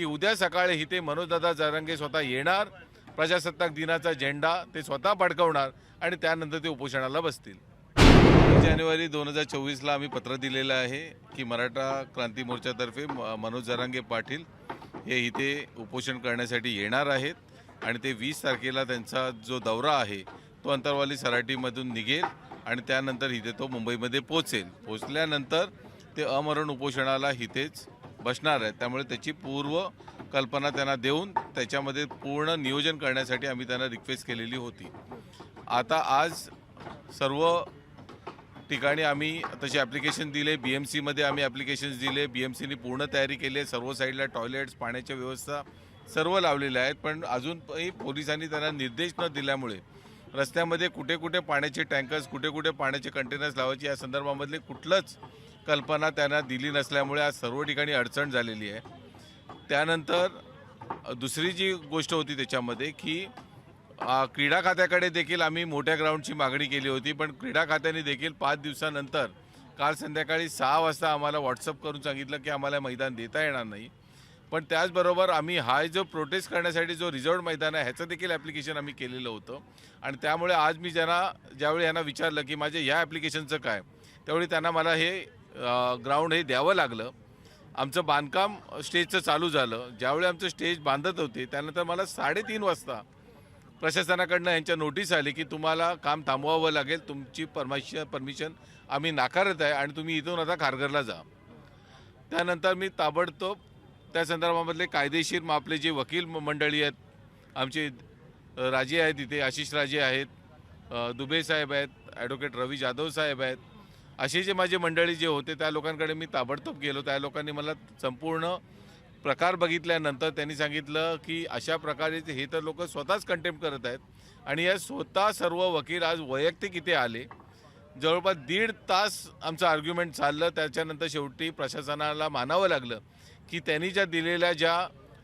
की उद्या सकाळी इथे मनोजदादा जरांगे स्वतः येणार प्रजासत्ताक दिनाचा झेंडा ते स्वतः फडकवणार आणि त्यानंतर ते उपोषणाला बसतील. जानेवारी दोन हजार चोवीसला आम्ही पत्र दिलेलं आहे की मराठा क्रांती मोर्चातर्फे म- मनोज जरांगे पाटील हे इथे उपोषण करण्यासाठी येणार आहेत आणि ते वीस तारखेला त्यांचा जो दौरा आहे तो अंतरवाली सराटीमधून निघेल आणि त्यानंतर इथे तो मुंबईमध्ये पोचेल पोचल्यानंतर ते अमरण उपोषणाला इथेच बसणार आहेत त्यामुळे त्याची पूर्व कल्पना त्यांना देऊन त्याच्यामध्ये पूर्ण नियोजन करण्यासाठी आम्ही त्यांना रिक्वेस्ट केलेली होती. आता आज सर्व ठिकाणी आम्ही तसे ॲप्लिकेशन दिले बी एम सीमध्ये आम्ही ॲप्लिकेशन्स दिले बी एम सीने पूर्ण तयारी केली आहे. सर्व साईडला टॉयलेट्स पाण्याच्या व्यवस्था सर्व लावलेल्या आहेत. पण अजूनही पोलिसांनी त्यांना निर्देश न दिल्यामुळे रस्त्यामध्ये कुठे कुठे पाण्याचे टँकर्स कुठे कुठे पाण्याचे कंटेनर्स लावायचे या संदर्भामधले कुठलंच कल्पना त्यांना दिली नसल्यामुळे आज सर्व ठिकाणी अडचण झालेली आहे. त्यानंतर दुसरी जी गोष्ट होती त्याच्यामध्ये की क्रीडा खात्याकडे देखील आम्ही मोठ्या ग्राउंडची मागणी केली होती पण क्रीडा खात्याने देखील पाच दिवसानंतर काल संध्याकाळी सहा वाजता आम्हाला व्हॉट्सअप करून सांगितलं की आम्हाला मैदान देता येणार नाही. पण त्याचबरोबर आम्ही हा जो प्रोटेस्ट करण्यासाठी जो रिझर्व मैदान आहे ह्याचं देखील ॲप्लिकेशन आम्ही केलेलं होतं. आणि त्यामुळे आज मी ज्यांना ज्यावेळी यांना विचारलं की माझे ह्या ॲप्लिकेशनचं काय त्यावेळी त्यांना मला हे ग्राउंड हे द्यावं लागलं. आमचं बांधकाम स्टेजचं चालू झालं. ज्यावेळी आमचं स्टेज बांधत होते त्यानंतर मला साडेतीन वाजता प्रशासनाकडनं यांच्या नोटीस आली की तुम्हाला काम थांबवावं लागेल तुमची परमाश परमिशन आम्ही नाकारत आहे आणि तुम्ही इथून आता खारघरला जा. त्यानंतर मी ताबडतोब त्या संदर्भामधले कायदेशीर मग आपले जे वकील मंडळी आहेत आमचे राजे आहेत इथे आशिष राजे आहेत दुबे साहेब आहेत ॲडव्होकेट रवी जाधव साहेब आहेत असे जे माझे मंडळी जे होते त्या लोकांकडे मी ताबडतोब गेलो. त्या लोकांनी मला संपूर्ण प्रकार बघितल्यानंतर त्यांनी सांगितलं की अशा प्रकारे हे तर लोक स्वतःच कंटेम्प्ट करत आहेत. आणि या स्वतः सर्व वकील आज वैयक्तिक इथे आले. जवळपास दीड तास आमचं आर्ग्युमेंट चाललं. त्याच्यानंतर शेवटी प्रशासनाला मानावं लागलं की त्यांनी ज्या दिलेल्या ज्या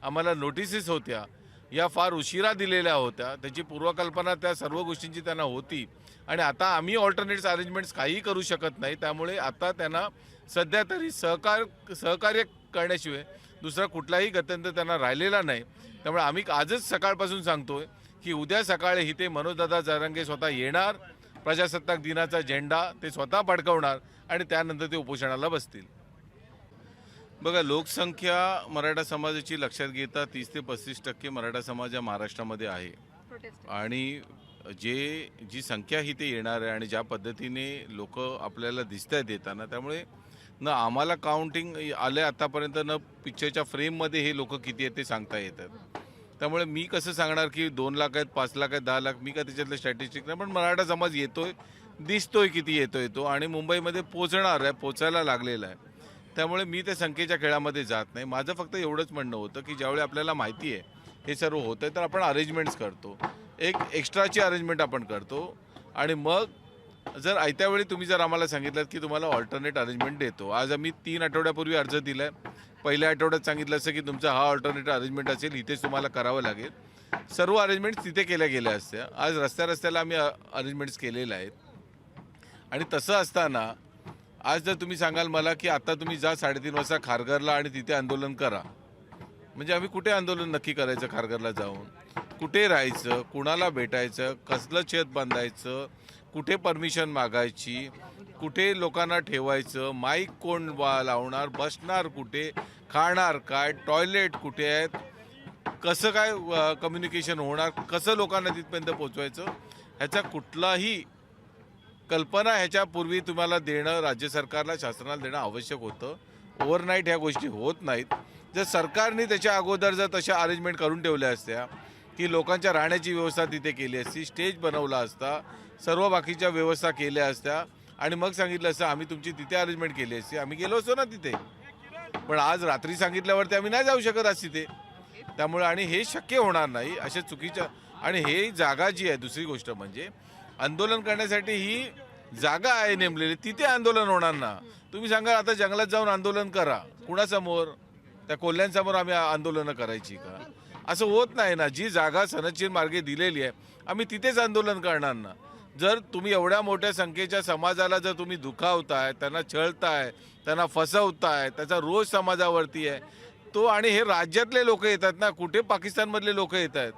आम्हाला नोटिसेस होत्या या फार उशिरा दिलेल्या होत्या. त्याची पूर्वकल्पना त्या सर्व गोष्टींची त्यांना होती. आणि आता आम्ही ऑल्टरनेट्स अरेंजमेंट्स काहीही करू शकत नाही. त्यामुळे आता त्यांना सध्या तरी सहकार सहकार्य करण्याशिवाय दुसरा कुठलाही गत्यंतर त्यांना राहिलेला नाही. त्यामुळे आम्ही आजच सकाळपासून सांगतोय की उद्या सकाळी इथे मनोजदादा जरांगे स्वतः येणार प्रजासत्ताक दिनाचा झेंडा ते स्वतः फडकवणार आणि त्यानंतर ते उपोषणाला बसतील. बघा लोकसंख्या मराठा समाजाची लक्षात घेता तीस ते पस्तीस टक्के मराठा समाज हा महाराष्ट्रामध्ये आहे. आणि जे जी संख्या ही ते येणार आहे आणि ज्या पद्धतीने लोक आपल्याला दिसत आहेत येताना त्यामुळे न आम्हाला काउंटिंग आले आतापर्यंत न पिक्चरच्या फ्रेममध्ये हे लोक किती आहेत ते सांगता येतात. त्यामुळे मी कसं सांगणार की दोन लाख आहेत पाच लाख आहेत दहा लाख मी का त्याच्यातलं स्टॅटिस्टिक नाही पण मराठा समाज येतोय दिसतोय किती येतोय तो आणि मुंबईमध्ये पोचणार आहे पोचायला लागलेला आहे. त्यामुळे मी त्या संख्येच्या खेळामध्ये जात नाही. माझं फक्त एवढंच म्हणणं होतं की ज्यावेळी आपल्याला माहिती आहे हे सर्व होतं तर आपण अरेंजमेंट्स करतो. एक एक्स्ट्राची अरेंजमेंट आपण करतो. आणि मग जर आयत्या वेळी तुम्ही जर आम्हाला सांगितलं की तुम्हाला ऑल्टरनेट अरेंजमेंट देतो. आज आम्ही तीन आठवड्यापूर्वी अर्ज दिला आहे पहिल्या आठवड्यात सांगितलं असं की तुमचा हा ऑल्टरनेट अरेंजमेंट असेल इथेच तुम्हाला करावं लागेल. सर्व अरेंजमेंट्स तिथे केल्या गेल्या असत्या. आज रस्त्या रस्त्याला आम्ही अरेंजमेंट्स केलेल्या आहेत. आणि तसं असताना आज जर तुम्ही सांगाल मला की आता तुम्ही जा साडेतीन वाजता खारघरला आणि तिथे आंदोलन करा. म्हणजे आम्ही कुठे आंदोलन नक्की करायचं खारघरला जाऊन? कुठे राहायचं कुणाला भेटायचं कसलं छत बांधायचं कुठे परमिशन मागायची कुठे लोकांना ठेवायचं माईक कोण वा लावणार बसणार कुठे खाणार काय टॉयलेट कुठे आहेत कसं काय कम्युनिकेशन होणार कसं लोकांना तिथपर्यंत पोचवायचं ह्याचा कुठलाही कल्पना ह्याच्यापूर्वी तुम्हाला देणं राज्य सरकारला शासनाला देणं आवश्यक होतं. ओव्हरनाईट ह्या गोष्टी होत नाहीत. जर सरकारने त्याच्या अगोदर जर तशा अरेंजमेंट करून ठेवल्या असत्या की लोकांच्या राहण्याची व्यवस्था तिथे केली असती स्टेज बनवला असता सर्व बाकीच्या व्यवस्था केल्या असत्या. आणि मग सांगितलं असतं आम्ही तुमची तिथे अरेंजमेंट केली असती. आम्ही गेलो असतो ना तिथे. पण आज रात्री सांगितल्यावरती आम्ही नाही जाऊ शकत आज तिथे. त्यामुळे आणि हे शक्य होणार नाही अशा चुकीच्या आणि हे जागा जी आहे दुसरी गोष्ट म्हणजे आंदोलन करण्यासाठी ही जागा आहे नेमलेली तिथे आंदोलन होणार ना. तुम्ही सांगा आता जंगलात जाऊन आंदोलन करा. कुणासमोर? त्या कोल्ह्यांसमोर आम्ही आंदोलनं करायची का? असं होत नाही ना. जी जागा सनदशीर मार्गे दिलेली आहे आम्ही तिथेच आंदोलन करणार ना. जर तुम्ही एवढ्या मोठ्या संख्येच्या समाजाला जर तुम्ही दुखावताय त्यांना छळताय त्यांना फसवताय त्याचा रोज समाजावरती आहे तो आणि हे राज्यातले लोक येतात ना कुठे पाकिस्तानमधले लोक येत आहेत